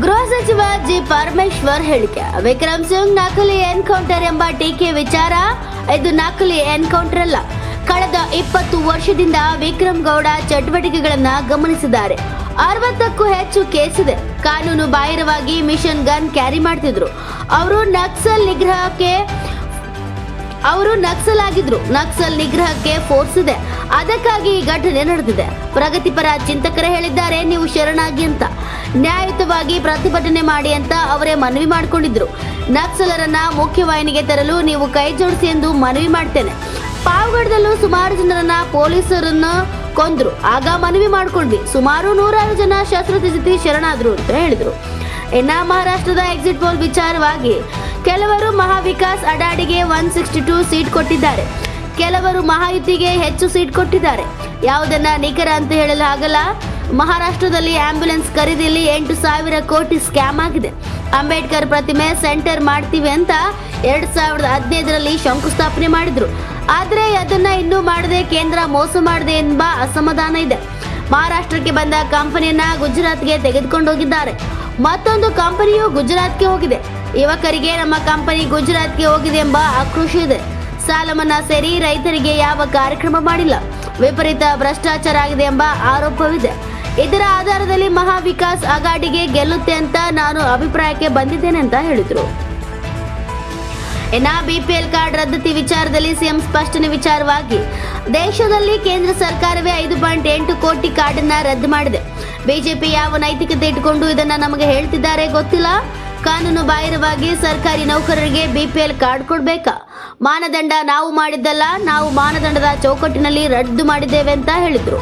ಗೃಹ ಸಚಿವ ಜಿ ಪರಮೇಶ್ವರ್ ಹೇಳಿಕೆ. ವಿಕ್ರಮ್ ಸಿಂಗ್ ನಕಲಿ ಎನ್ಕೌಂಟರ್ ಎಂಬ ಟೀಕೆ ವಿಚಾರ ಇದು ನಕಲಿ ಎನ್ಕೌಂಟರ್ ಅಲ್ಲ. ಕಳೆದ ಇಪ್ಪತ್ತು ವರ್ಷದಿಂದ ವಿಕ್ರಮ್ ಗೌಡ ಚಟುವಟಿಕೆಗಳನ್ನ ಗಮನಿಸಿದ್ದಾರೆ. ಅರವತ್ತಕ್ಕೂ ಹೆಚ್ಚು ಕೇಸ್ ಇದೆ. ಕಾನೂನು ಬಾಹಿರವಾಗಿ ಮಿಷನ್ ಗನ್ ಕ್ಯಾರಿ ಮಾಡ್ತಿದ್ರು. ಅವರು ನಕ್ಸಲ್ ನಿಗ್ರಹಕ್ಕೆ ಅವರು ನಕ್ಸಲ್ ಆಗಿದ್ರು ನಕ್ಸಲ್ ನಿಗ್ರಹಕ್ಕೆ ಫೋರ್ಸ್ ಇದೆ. ಅದಕ್ಕಾಗಿ ಈ ಘಟನೆ ನಡೆದಿದೆ. ಪ್ರಗತಿಪರ ಚಿಂತಕರೇ ಹೇಳಿದ್ದಾರೆ, ನೀವು ಶರಣಾಗಿ ಅಂತ. ನ್ಯಾಯಯುತವಾಗಿ ಪ್ರತಿಭಟನೆ ಮಾಡಿ ಅಂತ ಅವರೇ ಮನವಿ ಮಾಡಿಕೊಂಡಿದ್ರು. ನಕ್ಸಲರನ್ನ ಮುಖ್ಯವಾಹಿನಿಗೆ ತರಲು ನೀವು ಕೈ ಜೋಡಿಸಿ ಎಂದು ಮನವಿ ಮಾಡ್ತೇನೆ. ಪಾವಗಡದಲ್ಲೂ ಸುಮಾರು ಜನರನ್ನ ಪೊಲೀಸರನ್ನ ಕೊಂದ್ರು. ಆಗ ಮನವಿ ಮಾಡ್ಕೊಂಡ್ವಿ. ಸುಮಾರು ನೂರಾರು ಜನ ಶಸ್ತ್ರಚಿತಿ ಶರಣಾದ್ರು ಅಂತ ಹೇಳಿದ್ರು. ಇನ್ನ ಮಹಾರಾಷ್ಟ್ರದ ಎಕ್ಸಿಟ್ ಪೋಲ್ ವಿಚಾರವಾಗಿ ಕೆಲವರು ಮಹಾವಿಕಾಸ್ ಅಡಾಡಿಗೆ ಒನ್ ಸಿಕ್ಸ್ಟಿ ಟೂ ಸೀಟ್ ಕೊಟ್ಟಿದ್ದಾರೆ. ಕೆಲವರು ಮಹಾಯುತಿಗೆ ಹೆಚ್ಚು ಸೀಟ್ ಕೊಟ್ಟಿದ್ದಾರೆ. ಯಾವುದನ್ನ ನಿಖರ ಅಂತ ಹೇಳಲು ಆಗಲ್ಲ. ಮಹಾರಾಷ್ಟ್ರದಲ್ಲಿ ಆಂಬ್ಯುಲೆನ್ಸ್ ಖರೀದಿಯಲ್ಲಿ ಎಂಟು ಸಾವಿರ ಕೋಟಿ ಸ್ಕ್ಯಾಮ್ ಆಗಿದೆ. ಅಂಬೇಡ್ಕರ್ ಪ್ರತಿಮೆ ಸೆಂಟರ್ ಮಾಡ್ತೀವಿ ಅಂತ ಎರಡು ಸಾವಿರದ ಹದಿನೈದರಲ್ಲಿ ಶಂಕುಸ್ಥಾಪನೆ ಮಾಡಿದ್ರು. ಆದರೆ ಅದನ್ನ ಇನ್ನೂ ಮಾಡದೆ ಕೇಂದ್ರ ಮೋಸ ಮಾಡಿದೆ ಎಂಬ ಅಸಮಾಧಾನ ಇದೆ. ಮಹಾರಾಷ್ಟ್ರಕ್ಕೆ ಬಂದ ಕಂಪನಿಯನ್ನ ಗುಜರಾತ್ಗೆ ತೆಗೆದುಕೊಂಡು ಹೋಗಿದ್ದಾರೆ. ಮತ್ತೊಂದು ಕಂಪನಿಯು ಗುಜರಾತ್ಗೆ ಹೋಗಿದೆ. ಯುವಕರಿಗೆ ನಮ್ಮ ಕಂಪನಿ ಗುಜರಾತ್ಗೆ ಹೋಗಿದೆ ಎಂಬ ಆಕ್ರೋಶ ಇದೆ. ಸಾಲ ಮನ್ನಾ ಸೇರಿ ರೈತರಿಗೆ ಯಾವ ಕಾರ್ಯಕ್ರಮ ಮಾಡಿಲ್ಲ. ವಿಪರೀತ ಭ್ರಷ್ಟಾಚಾರ ಆಗಿದೆ ಎಂಬ ಆರೋಪವಿದೆ. ಇದರ ಆಧಾರದಲ್ಲಿ ಮಹಾವಿಕಾಸ್ ಅಗಾಡಿಗೆ ಗೆಲ್ಲುತ್ತೆ ಅಂತ ನಾನು ಅಭಿಪ್ರಾಯಕ್ಕೆ ಬಂದಿದ್ದೇನೆ ಅಂತ ಹೇಳಿದ್ರು. ಇನ್ನ ಬಿಪಿಎಲ್ ಕಾರ್ಡ್ ರದ್ದತಿ ವಿಚಾರದಲ್ಲಿ ಸಿಎಂ ಸ್ಪಷ್ಟನೆ ವಿಚಾರವಾಗಿ, ದೇಶದಲ್ಲಿ ಕೇಂದ್ರ ಸರ್ಕಾರವೇ ಐದು ಪಾಯಿಂಟ್ ಎಂಟು ಕೋಟಿ ಕಾರ್ಡ್ ಅನ್ನ ರದ್ದು ಮಾಡಿದೆ. ಬಿಜೆಪಿ ಯಾವ ನೈತಿಕತೆ ಇಟ್ಟುಕೊಂಡು ಇದನ್ನ ನಮಗೆ ಹೇಳ್ತಿದ್ದಾರೆ ಗೊತ್ತಿಲ್ಲ. ಕಾನೂನು ಬಾಹಿರವಾಗಿ ಸರ್ಕಾರಿ ನೌಕರರಿಗೆ ಬಿಪಿಎಲ್ ಕಾರ್ಡ್ ಕೊಡಬೇಕಾ? ಮಾನದಂಡ ನಾವು ಮಾಡಿದ್ದಲ್ಲ, ನಾವು ಮಾನದಂಡದ ಚೌಕಟ್ಟಿನಲ್ಲಿ ರದ್ದು ಮಾಡಿದ್ದೇವೆ ಅಂತ ಹೇಳಿದ್ರು.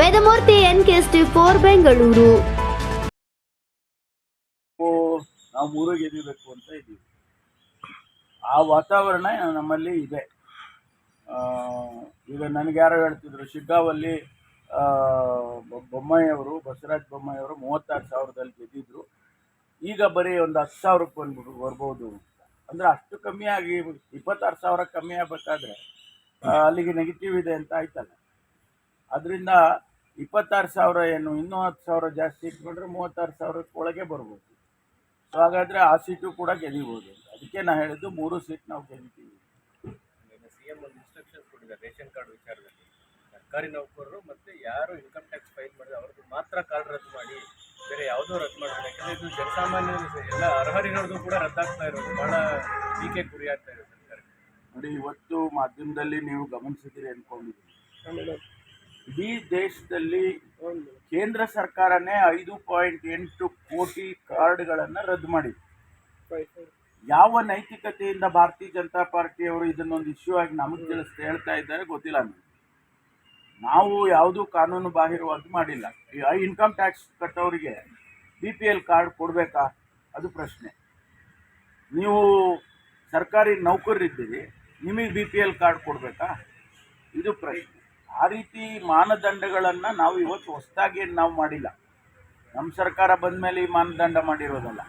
Vedamurthy N K S T four Bengaluru. ನಾವು ಗೆದಿಬೇಕು ಅಂತ ಇದ್ದೀವಿ. ಆ ವಾತಾವರಣ ನಮ್ಮಲ್ಲಿ ಇದೆ. ಈಗ ನನಗೆ ಯಾರೋ ಹೇಳ್ತಿದ್ರು, ಶಿಗ್ಗಾವಲ್ಲಿ ಬೊಮ್ಮಾಯಿಯವರು, ಬಸವರಾಜ ಬೊಮ್ಮಾಯಿಯವರು ಮೂವತ್ತಾರು ಸಾವಿರದಲ್ಲಿ ಗೆದ್ದಿದ್ರು. ಈಗ ಬರೀ ಒಂದು ಹತ್ತು ಸಾವಿರಕ್ಕೆ ಬಂದ್ಬಿಟ್ಟು ಬರ್ಬೋದು ಅಂದರೆ ಅಷ್ಟು ಕಮ್ಮಿ ಆಗಿ ಇಪ್ಪತ್ತಾರು ಸಾವಿರ ಕಮ್ಮಿ ಆಗಬೇಕಾದ್ರೆ ಅಲ್ಲಿಗೆ ನೆಗೆಟಿವ್ ಇದೆ ಅಂತ ಆಯ್ತಲ್ಲ. ಅದರಿಂದ ಇಪ್ಪತ್ತಾರು ಸಾವಿರ ಏನು, ಇನ್ನೂ ಹತ್ತು ಸಾವಿರ ಜಾಸ್ತಿ ಇಟ್ಕೊಂಡ್ರೆ ಮೂವತ್ತಾರು ಸಾವಿರಕ್ಕೆ ಒಳಗೆ ಬರ್ಬೋದು. ಸೊ ಹಾಗಾದರೆ ಆ ಸೀಟು ಕೂಡ ಗೆದಿಬೋದು ಅದಕ್ಕೆ ನಾನು ಹೇಳಿದ್ದು ಮೂರು ಸೀಟ್ ನಾವು ಗೆಲ್ತೀವಿ ಇನ್ಸ್ಟ್ರಕ್ಷನ್ಸ್ ಕೊಟ್ಟಿದ್ದಾರೆ, ರೇಷನ್ ಕಾರ್ಡ್ ವಿಚಾರದಲ್ಲಿ. ಸರ್ಕಾರಿ ನೌಕರರು ಮತ್ತೆ ಯಾರು ಇನ್ಕಮ್ ಟ್ಯಾಕ್ಸ್ ಫೈಲ್ ಮಾಡಿದ್ರೆ, ಅವ್ರದ್ದು ಮಾತ್ರ ಕಾರ್ಡ್ ರದ್ದು ಮಾಡಿ. ಬೇರೆ ಯಾವುದೋ ರದ್ದು ಮಾಡ್ತಾರೆ. ಯಾಕಂದ್ರೆ ಇದು ಜನಸಾಮಾನ್ಯರು ಸ- ಎಲ್ಲ ಅರ್ಹರಿರೋದು ಕೂಡ ರದ್ದಾಗ್ತಾ ಇರೋದು. ಬಹಳ ಟೀಕೆ ಗುರಿ ಆಗ್ತಾ ಇದೆ ಸರ್ಕಾರ ನೋಡಿ ಇವತ್ತು ಮಾಧ್ಯಮದಲ್ಲಿ ನೀವು ಗಮನಿಸಿದಿರಿ ಅಂದ್ಕೊಂಡಿದ್ದೀನಿ. ಇಡೀ ದೇಶದಲ್ಲಿ ಕೇಂದ್ರ ಸರ್ಕಾರನೇ ಐದು ಪಾಯಿಂಟ್ ಎಂಟು ಕೋಟಿ ಕಾರ್ಡ್ಗಳನ್ನು ರದ್ದು ಮಾಡಿದೆ. ಯಾವ ನೈತಿಕತೆಯಿಂದ ಭಾರತೀಯ ಜನತಾ ಪಾರ್ಟಿಯವರು ಇದನ್ನೊಂದು ಇಶ್ಯೂ ಆಗಿ ನಮಗೆ ತಿಳಿಸ್ತಾ ಹೇಳ್ತಾ ಇದ್ದಾರೆ ಗೊತ್ತಿಲ್ಲ ನನಗೆ. ನಾವು ಯಾವುದೂ ಕಾನೂನು ಬಾಹಿರವಾಗಿ ಮಾಡಿಲ್ಲ. ಈ ಇನ್ಕಮ್ ಟ್ಯಾಕ್ಸ್ ಕಟ್ಟೋರಿಗೆ ಬಿ ಪಿ ಎಲ್ ಕಾರ್ಡ್ ಕೊಡಬೇಕಾ? ಅದು ಪ್ರಶ್ನೆ. ನೀವು ಸರ್ಕಾರಿ ನೌಕರರಿದ್ದೀರಿ, ನಿಮಗೆ ಬಿ ಪಿ ಎಲ್ ಕಾರ್ಡ್ ಕೊಡಬೇಕಾ? ಇದು ಪ್ರಶ್ನೆ. ಆ ರೀತಿ ಮಾನದಂಡಗಳನ್ನು ನಾವು ಇವತ್ತು ಹೊಸದಾಗಿ ನಾವು ಮಾಡಿಲ್ಲ. ನಮ್ಮ ಸರ್ಕಾರ ಬಂದ ಮೇಲೆ ಈ ಮಾನದಂಡ ಮಾಡಿರೋದಲ್ಲ.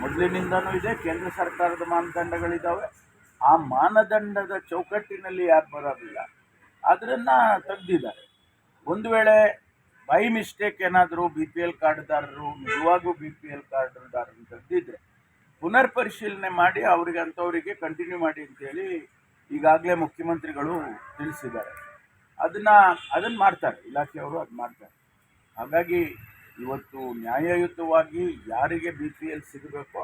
ಮೊದಲಿನಿಂದನೂ ಇದೆ, ಕೇಂದ್ರ ಸರ್ಕಾರದ ಮಾನದಂಡಗಳಿದ್ದಾವೆ ಆ ಮಾನದಂಡದ ಚೌಕಟ್ಟಿನಲ್ಲಿ ಯಾರು ಬರೋದಿಲ್ಲ. ಅದನ್ನು ತೆಗೆದಿದ್ದಾರೆ ಒಂದು ವೇಳೆ ಬೈ ಮಿಸ್ಟೇಕ್ ಏನಾದರೂ ಬಿ ಪಿ ಎಲ್ ಕಾರ್ಡ್ದಾರರು ನಿಜವಾಗೂ ಬಿ ಪಿ ಎಲ್ ಕಾರ್ಡ್ದಾರರು ತೆಗೆದಿದ್ರೆ ಪುನರ್ ಪರಿಶೀಲನೆ ಮಾಡಿ ಅವರಿಗೆ ಅಂಥವರಿಗೆ ಕಂಟಿನ್ಯೂ ಮಾಡಿ ಅಂತೇಳಿ ಈಗಾಗಲೇ ಮುಖ್ಯಮಂತ್ರಿಗಳು ತಿಳಿಸಿದ್ದಾರೆ. ಅದನ್ನು ಅದನ್ನು ಮಾಡ್ತಾರೆ, ಇಲಾಖೆಯವರು ಅದು ಮಾಡ್ತಾರೆ. ಹಾಗಾಗಿ ಇವತ್ತು ನ್ಯಾಯಯುತವಾಗಿ ಯಾರಿಗೆ ಬಿ ಪಿ ಎಲ್ ಸಿಗಬೇಕೋ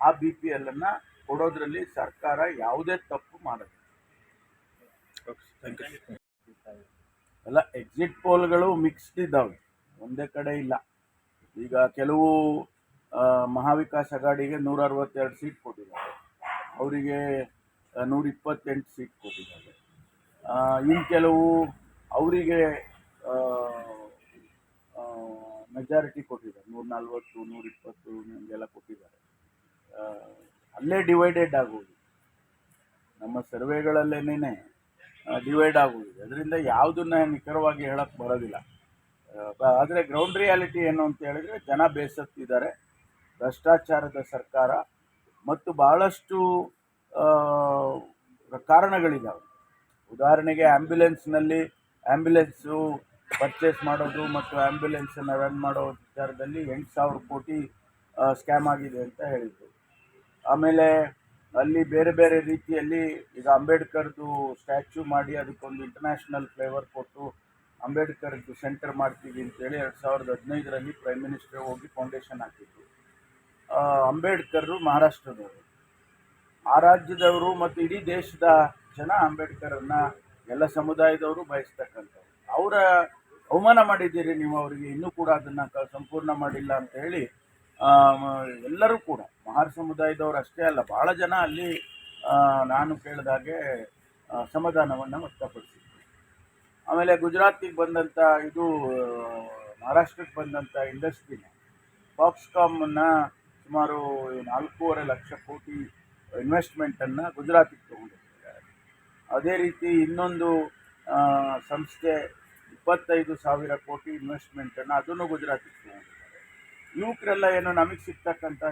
ಆ ಬಿ ಪಿ ಎಲ್ಲನ್ನು ಕೊಡೋದ್ರಲ್ಲಿ ಸರ್ಕಾರ ಯಾವುದೇ ತಪ್ಪು ಮಾಡೋದು ಎಲ್ಲ ಎಕ್ಸಿಟ್ ಪೋಲ್ಗಳು ಮಿಕ್ಸ್ಡ್ ಇದ್ದಾವೆ. ಒಂದೇ ಕಡೆ ಇಲ್ಲ. ಈಗ ಕೆಲವು ಮಹಾವಿಕಾಸ್ ಅಗಾಡಿಗೆ ನೂರ ಅರವತ್ತೆರಡು ಸೀಟ್ ಕೊಟ್ಟಿದ್ದಾರೆ. ಅವರಿಗೆ ನೂರ ಇಪ್ಪತ್ತೆಂಟು ಸೀಟ್ ಕೊಟ್ಟಿದ್ದಾರೆ. ಇನ್ನು ಕೆಲವು ಅವರಿಗೆ ಮೆಜಾರಿಟಿ ಕೊಟ್ಟಿದ್ದಾರೆ ನೂರ ನಲ್ವತ್ತು ನೂರ ಇಪ್ಪತ್ತು ಹಿಂಗೆಲ್ಲ ಕೊಟ್ಟಿದ್ದಾರೆ. ಅಲ್ಲೇ ಡಿವೈಡೆಡ್ ಆಗೋದು. ನಮ್ಮ ಸರ್ವೆಗಳಲ್ಲೇನೇ ಡಿವೈಡ್ ಆಗೋಗಿದೆ ಅದರಿಂದ ಯಾವುದನ್ನ ನಿಖರವಾಗಿ ಹೇಳಕ್ಕೆ ಬರೋದಿಲ್ಲ. ಆದರೆ ಗ್ರೌಂಡ್ ರಿಯಾಲಿಟಿ ಏನು ಅಂತ ಹೇಳಿದ್ರೆ ಜನ ಬೇಸತ್ತಿದ್ದಾರೆ. ಭ್ರಷ್ಟಾಚಾರದ ಸರ್ಕಾರ ಮತ್ತು ಭಾಳಷ್ಟು ಕಾರಣಗಳಿದ್ದಾವೆ ಉದಾಹರಣೆಗೆ ಆ್ಯಂಬ್ಯುಲೆನ್ಸ್ನಲ್ಲಿ ಆ್ಯಂಬ್ಯುಲೆನ್ಸು ಪರ್ಚೇಸ್ ಮಾಡೋದು ಮತ್ತು ಆ್ಯಂಬ್ಯುಲೆನ್ಸನ್ನು ರನ್ ಮಾಡೋ ವಿಚಾರದಲ್ಲಿ ಎಂಟು ಸಾವಿರ ಕೋಟಿ ಸ್ಕ್ಯಾಮ್ ಆಗಿದೆ ಅಂತ ಹೇಳಿದರು. ಆಮೇಲೆ ಅಲ್ಲಿ ಬೇರೆ ಬೇರೆ ರೀತಿಯಲ್ಲಿ ಈಗ ಅಂಬೇಡ್ಕರ್ದು ಸ್ಟ್ಯಾಚ್ಯೂ ಮಾಡಿ ಅದಕ್ಕೊಂದು ಇಂಟರ್ನ್ಯಾಷನಲ್ ಫ್ಲೇವರ್ ಕೊಟ್ಟು ಅಂಬೇಡ್ಕರ್ದು ಸೆಂಟರ್ ಮಾಡ್ತೀವಿ ಅಂತೇಳಿ ಎರಡು ಸಾವಿರದ ಹದಿನೈದರಲ್ಲಿ ಪ್ರೈಮ್ ಮಿನಿಸ್ಟರ್ ಹೋಗಿ ಫೌಂಡೇಶನ್ ಹಾಕಿದ್ರು. ಅಂಬೇಡ್ಕರ್ ಮಹಾರಾಷ್ಟ್ರದವರು. ಆ ರಾಜ್ಯದವರು ಮತ್ತು ಇಡೀ ದೇಶದ ಜನ ಅಂಬೇಡ್ಕರನ್ನು ಎಲ್ಲ ಸಮುದಾಯದವರು ಬಯಸ್ತಕ್ಕಂಥವ್ರು. ಅವರ ಅವಮಾನ ಮಾಡಿದ್ದೀರಿ ನೀವು ಅವರಿಗೆ, ಇನ್ನೂ ಕೂಡ ಅದನ್ನು ಸಂಪೂರ್ಣ ಮಾಡಿಲ್ಲ ಅಂತ ಹೇಳಿ ಎಲ್ಲರೂ ಕೂಡ, ಮಹಾರ್ ಸಮುದಾಯದವರು ಅಷ್ಟೇ ಅಲ್ಲ ಭಾಳ ಜನ ಅಲ್ಲಿ ನಾನು ಕೇಳಿದಾಗೆ ಸಮಾಧಾನವನ್ನು ವ್ಯಕ್ತಪಡಿಸಿದ್ರು. ಆಮೇಲೆ ಗುಜರಾತಿಗೆ ಬಂದಂಥ ಇದು ಮಹಾರಾಷ್ಟ್ರಕ್ಕೆ ಬಂದಂಥ ಇಂಡಸ್ಟ್ರಿನ ಫಾಕ್ಸ್ಕಾಮನ್ನು ಸುಮಾರು ನಾಲ್ಕೂವರೆ ಲಕ್ಷ ಕೋಟಿ ಇನ್ವೆಸ್ಟ್ಮೆಂಟನ್ನು ಗುಜರಾತಿಗೆ ತೊಗೊಂಡಿದ್ದಾರೆ. ಅದೇ ರೀತಿ ಇನ್ನೊಂದು ಸಂಸ್ಥೆ ಇಪ್ಪತ್ತೈದು ಸಾವಿರ ಕೋಟಿ ಇನ್ವೆಸ್ಟ್ಮೆಂಟನ್ನು ಅದನ್ನು ಗುಜರಾತಿಗೆ ತೊಗೊಂಡಿದ್ದಾರೆ. ಯುವಕರೆಲ್ಲ ಏನು ನಮಗೆ ಸಿಗ್ತಕ್ಕಂಥ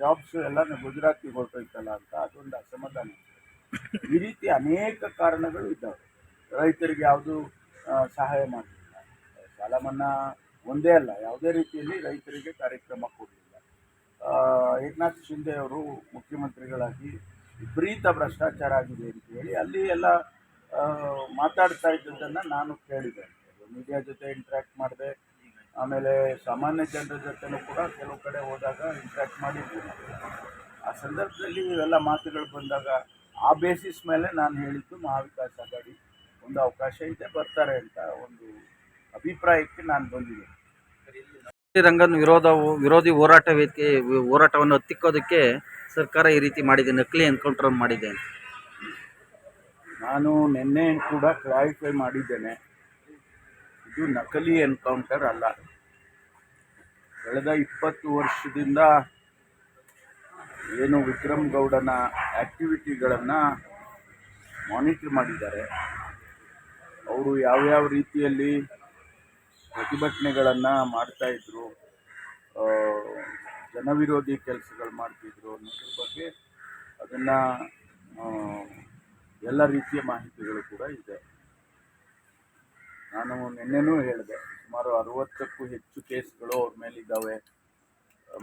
ಜಾಬ್ಸ್ ಎಲ್ಲ ಗುಜರಾತಿಗೆ ಹೊರಟೋಯ್ತಲ್ಲ ಅಂತ ಅದೊಂದು ಅಸಮಾಧಾನ. ಈ ರೀತಿ ಅನೇಕ ಕಾರಣಗಳು ಇದ್ದಾವೆ. ರೈತರಿಗೆ ಯಾವುದು ಸಹಾಯ ಮಾಡಲಿಲ್ಲ. ಸಾಲ ಮನ್ನಾ ಒಂದೇ ಅಲ್ಲ, ಯಾವುದೇ ರೀತಿಯಲ್ಲಿ ರೈತರಿಗೆ ಕಾರ್ಯಕ್ರಮ ಕೊಡಲಿಲ್ಲ. ಏಕನಾಥ್ ಶಿಂದೆ ಅವರು ಮುಖ್ಯಮಂತ್ರಿಗಳಾಗಿ ವಿಪರೀತ ಭ್ರಷ್ಟಾಚಾರ ಆಗಿದೆ ಅಂತ ಹೇಳಿ ಅಲ್ಲಿ ಎಲ್ಲ ಮಾತಾಡ್ತಾ ಇದ್ದದ್ದನ್ನು ನಾನು ಕೇಳಿದೆ. ಮೀಡಿಯಾ ಜೊತೆ ಇಂಟ್ರ್ಯಾಕ್ಟ್ ಮಾಡಿದೆ. ಆಮೇಲೆ ಸಾಮಾನ್ಯ ಜನರ ಜೊತೆನೂ ಕೂಡ ಕೆಲವು ಕಡೆ ಹೋದಾಗ ಇಂಟ್ರ್ಯಾಕ್ಟ್ ಮಾಡಿದ್ವಿ. ಆ ಸಂದರ್ಭದಲ್ಲಿ ಇವೆಲ್ಲ ಮಾತುಗಳು ಬಂದಾಗ ಆ ಬೇಸಿಸ್ ಮೇಲೆ ನಾನು ಹೇಳಿದ್ದು ಮಹಾವಿಕಾಸ್ ಅಗಾಡಿ ಒಂದು ಅವಕಾಶ ಇದೆ ಬರ್ತಾರೆ ಅಂತ ಒಂದು ಅಭಿಪ್ರಾಯಕ್ಕೆ ನಾನು ಬಂದಿದೆ ರಂಗನ್ ವಿರೋಧವು ವಿರೋಧಿ ಹೋರಾಟ ವೇದಿಕೆ ಹೋರಾಟವನ್ನು ಹತ್ತಿಕ್ಕೋದಕ್ಕೆ ಸರ್ಕಾರ ಈ ರೀತಿ ಮಾಡಿದೆ ನಕಲಿ ಎನ್ಕೌಂಟರ್ ಮಾಡಿದೆ ಅಂತ. ನಾನು ನಿನ್ನೆ ಕೂಡ ಕ್ಲಾರಿಫೈ ಮಾಡಿದ್ದೇನೆ. ಇದು ನಕಲಿ ಎನ್ಕೌಂಟರ್ ಅಲ್ಲ. ಕಳೆದ ಇಪ್ಪತ್ತು ವರ್ಷದಿಂದ ಏನು ವಿಕ್ರಮ್ ಗೌಡನ ಆ್ಯಕ್ಟಿವಿಟಿಗಳನ್ನು ಮಾನಿಟರ್ ಮಾಡಿದ್ದಾರೆ. ಅವರು ಯಾವ್ಯಾವ ರೀತಿಯಲ್ಲಿ ಪ್ರತಿಭಟನೆಗಳನ್ನು ಮಾಡ್ತಾಯಿದ್ರು ಜನವಿರೋಧಿ ಕೆಲಸಗಳು ಮಾಡ್ತಿದ್ರು ಅನ್ನೋದ್ರ ಬಗ್ಗೆ ಅದನ್ನು ಎಲ್ಲ ರೀತಿಯ ಮಾಹಿತಿಗಳು ಕೂಡ ಇದೆ. ನಾನು ನಿನ್ನೆನೂ ಹೇಳಿದೆ, ಸುಮಾರು ಅರುವತ್ತಕ್ಕೂ ಹೆಚ್ಚು ಕೇಸ್ಗಳು ಅವ್ರ ಮೇಲಿದ್ದಾವೆ.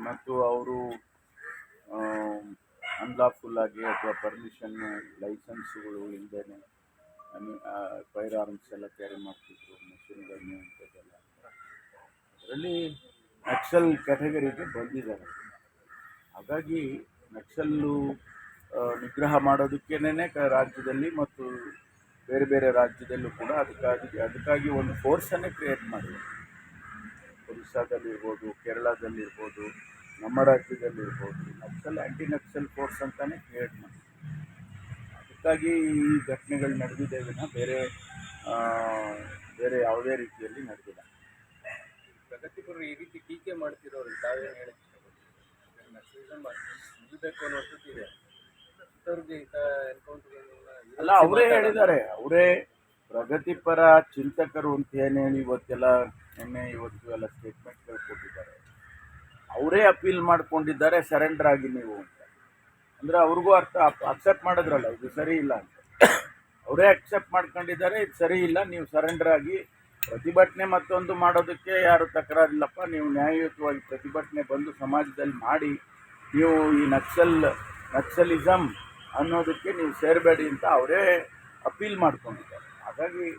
ಮತ್ತು ಅವರು ಅನ್ಲಾಫುಲ್ ಆಗಿ ಅಥವಾ ಪರ್ಮಿಷನ್ ಲೈಸೆನ್ಸ್ಗಳು ಇಲ್ಲದೇನೆ ಫೈರ್ ಆರ್ಮ್ಸ್ ಎಲ್ಲ ಕ್ಯಾರಿ ಮಾಡ್ತಿದ್ರು ಮೆಷಿನ್ಗಳನ್ನು ಅಂಥದ್ದೆಲ್ಲ. ಅದರಲ್ಲಿ ನಕ್ಸಲ್ ಕ್ಯಾಟಗರಿಗೆ ಬಂದಿದ್ದಾರೆ. ಹಾಗಾಗಿ ನಕ್ಸಲ್ಲು ನಿಗ್ರಹ ಮಾಡೋದಕ್ಕೇನೆ ರಾಜ್ಯದಲ್ಲಿ ಮತ್ತು ಬೇರೆ ಬೇರೆ ರಾಜ್ಯದಲ್ಲೂ ಕೂಡ ಅದಕ್ಕಾಗಿ ಅದಕ್ಕಾಗಿ ಒಂದು ಫೋರ್ಸನ್ನೇ ಕ್ರಿಯೇಟ್ ಮಾಡಿದೆ ಒರಿಸ್ಸಾದಲ್ಲಿರ್ಬೋದು, ಕೇರಳದಲ್ಲಿರ್ಬೋದು, ನಮ್ಮ ರಾಜ್ಯದಲ್ಲಿರ್ಬೋದು, ನಕ್ಸಲ್ ಆ್ಯಂಟಿ ನಕ್ಸಲ್ ಫೋರ್ಸ್ ಅಂತಲೇ ಕ್ರಿಯೇಟ್ ಮಾಡಿದೆ ಅದಕ್ಕಾಗಿ ಈ ಘಟನೆಗಳು ನಡೆದಿದೆ ವಿನ ಬೇರೆ ಬೇರೆ ಯಾವುದೇ ರೀತಿಯಲ್ಲಿ ನಡೆದಿಲ್ಲ. ಪ್ರಗತಿಪರರು ಈ ರೀತಿ ಟೀಕೆ ಮಾಡ್ತಿರೋರು ತಾವೇನು ಹೇಳಕ್ ಇಷ್ಟಪಡ್ತೀವಿ ನಕ್ಸಲಿಸಮ್ ಅನ್ನೋದು ಇದೆ. ಇಂಥವ್ರಿಗೆ ಅಲ್ಲ ಅವರೇ ಹೇಳಿದ್ದಾರೆ. ಅವರೇ ಪ್ರಗತಿಪರ ಚಿಂತಕರು ಅಂತ ಏನು ಹೇಳಿ ಇವತ್ತೆಲ್ಲ ನಿನ್ನೆ ಇವತ್ತು ಎಲ್ಲ ಸ್ಟೇಟ್ಮೆಂಟ್ಗಳು ಕೊಟ್ಟಿದ್ದಾರೆ. ಅವರೇ ಅಪೀಲ್ ಮಾಡ್ಕೊಂಡಿದ್ದಾರೆ ಸರೆಂಡರ್ ಆಗಿ ನೀವು ಅಂತ. ಅಂದರೆ ಅವ್ರಿಗೂ ಅರ್ಥ ಅಕ್ಸೆಪ್ಟ್ ಮಾಡಿದ್ರಲ್ಲ ಇದು ಸರಿ ಇಲ್ಲ ಅಂತ. ಅವರೇ ಅಕ್ಸೆಪ್ಟ್ ಮಾಡ್ಕೊಂಡಿದ್ದಾರೆ ಇದು ಸರಿ ಇಲ್ಲ ನೀವು ಸರೆಂಡರ್ ಆಗಿ ಪ್ರತಿಭಟನೆ ಮತ್ತೊಂದು ಮಾಡೋದಕ್ಕೆ ಯಾರು ತಕರಾರಿಲ್ಲಪ್ಪ ನೀವು ನ್ಯಾಯಯುತವಾಗಿ ಪ್ರತಿಭಟನೆ ಬಂದು ಸಮಾಜದಲ್ಲಿ ಮಾಡಿ ನೀವು ಈ ನಕ್ಸಲ್ ನಕ್ಸಲಿಸಮ್ ಅನ್ನೋದಕ್ಕೆ ನೀವು ಸೇರಬೇಡಿ ಅಂತ ಅವರೇ ಅಪೀಲ್ ಮಾಡ್ಕೊಂಡಿದ್ದಾರೆ. ಹಾಗಾಗಿ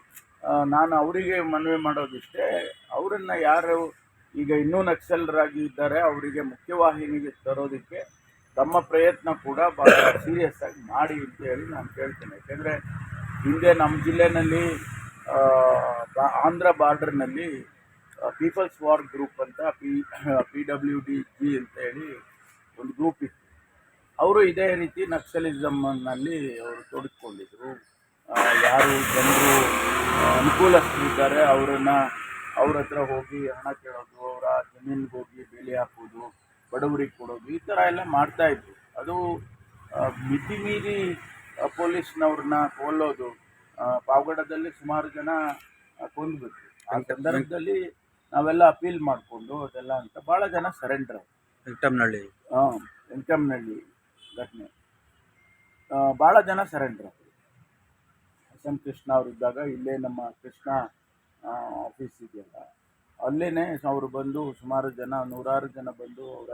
ನಾನು ಅವರಿಗೆ ಮನವಿ ಮಾಡೋದಿಷ್ಟೇ, ಅವರನ್ನು ಯಾರು ಈಗ ಇನ್ನೂ ನಕ್ಸಲರಾಗಿ ಇದ್ದಾರೆ, ಅವರಿಗೆ ಮುಖ್ಯವಾಹಿನಿಗೆ ತರೋದಕ್ಕೆ ತಮ್ಮ ಪ್ರಯತ್ನ ಕೂಡ ಭಾಳ ಸೀರಿಯಸ್ ಆಗಿ ಮಾಡಿ ಅಂತ ಹೇಳಿ ನಾನು ಕೇಳ್ತೇನೆ. ಯಾಕೆಂದರೆ, ಹಿಂದೆ ನಮ್ಮ ಬಾ- ಆಂಧ್ರ ಬಾರ್ಡರ್ನಲ್ಲಿ ಪೀಪಲ್ಸ್ ವಾರ್ ಗ್ರೂಪ್ ಅಂತ P P W D G ಅಂತ ಹೇಳಿ ಒಂದು ಗ್ರೂಪ್ ಇತ್ತು. ಅವರು ಇದೇ ರೀತಿ ನಕ್ಸಲಿಸಮ್ನಲ್ಲಿ ಅವರು ತೊಡಗಿಕೊಂಡಿದ್ರು ಯಾರು ಜನರು ಅನುಕೂಲಸ್ಥರಿದ್ದಾರೆ ಅವರನ್ನು ಅವ್ರ ಹತ್ರ ಹೋಗಿ ಹಣ ಕೇಳೋದು ಅವರ ಜಮೀನಿಗೆ ಹೋಗಿ ಬೇಲಿ ಹಾಕೋದು ಬಡವರಿಗೆ ಕೊಡೋದು ಈ ಥರ ಎಲ್ಲ ಮಾಡ್ತಾಯಿದ್ರು ಅದು ಮಿತಿ ಮೀರಿ ಪೊಲೀಸ್ನವ್ರನ್ನ ಕೊಲ್ಲೋದು ಪಾವಗಡದಲ್ಲಿ ಸುಮಾರು ಜನ ಕೊಂದುಬಿಟ್ರು. ಆ ಸಂದರ್ಭದಲ್ಲಿ ನಾವೆಲ್ಲ ಅಪೀಲ್ ಮಾಡಿಕೊಂಡು ಅದೆಲ್ಲ ಅಂತ ಭಾಳ ಜನ ಸರೆಂಡರ್ ವೆಂಕಟಮ್ನಹಳ್ಳಿ ಹಾಂ ವೆಂಕಮ್ನಳ್ಳಿ ಘಟನೆ. ಭಾಳ ಜನ ಸರೆಂಡರ್. ಎಸ್ ಎಂ ಕೃಷ್ಣ ಅವರಿದ್ದಾಗ ಇಲ್ಲೇ ನಮ್ಮ ಕೃಷ್ಣ ಆಫೀಸ್ ಇದೆಯಲ್ಲ. ಅಲ್ಲೇ ಅವರು ಬಂದು ಸುಮಾರು ಜನ, ನೂರಾರು ಜನ ಬಂದು ಅವರ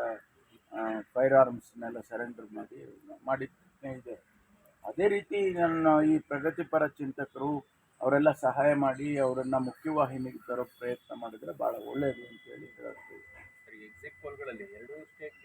ಫೈರ್ ಆರ್ಮ್ಸ್ನೆಲ್ಲ ಸರೆಂಡರ್ ಮಾಡಿ ಮಾಡಿದ್ದೇ ಇದೆ. ಅದೇ ರೀತಿ ನನ್ನ ಈ ಪ್ರಗತಿಪರ ಚಿಂತಕರು ಅವರೆಲ್ಲ ಸಹಾಯ ಮಾಡಿ ಅವರನ್ನು ಮುಖ್ಯವಾಹಿನಿಗೆ ತರೋ ಪ್ರಯತ್ನ ಮಾಡಿದರೆ ಭಾಳ ಒಳ್ಳೆಯದು ಅಂತೇಳಿ ಹೇಳ್ತೀವಿ ಎಕ್ಸಿಟ್ ಪೋಲ್ಗಳಲ್ಲಿ ಎರಡೂ ಸ್ಟೇಟ್